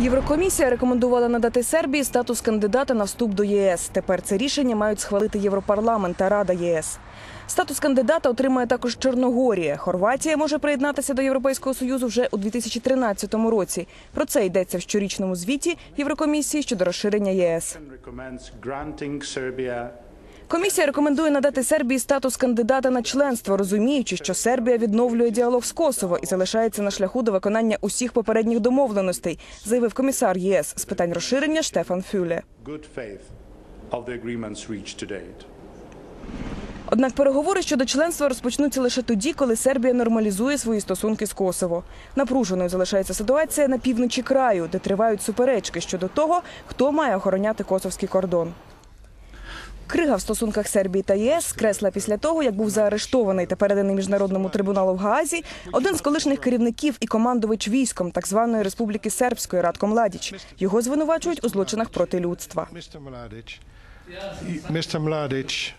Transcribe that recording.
Єврокомісія рекомендувала надати Сербії статус кандидата на вступ до ЄС. Тепер це рішення мають схвалити Європарламент та Рада ЄС. Статус кандидата отримає також Чорногорія. Хорватія може приєднатися до Європейського союзу вже у 2013 році. Про це йдеться в щорічному звіті Єврокомісії щодо розширення ЄС. Комісія рекомендує надати Сербії статус кандидата на членство, розуміючи, що Сербія відновлює діалог з Косово і залишається на шляху до виконання усіх попередніх домовленостей, заявив комісар ЄС з питань розширення Штефан Фюле. Однак переговори щодо членства розпочнуться лише тоді, коли Сербія нормалізує свої стосунки з Косово. Напруженою залишається ситуація на півночі краю, де тривають суперечки щодо того, хто має охороняти косовський кордон. Крига в стосунках Сербії та ЄС скресла після того, як був заарештований та переданий міжнародному трибуналу в Гаазі один з колишніх керівників і командувач військом так званої Республіки Сербської Радко Младіч. Його звинувачують у злочинах проти людства. Mr. Mladic,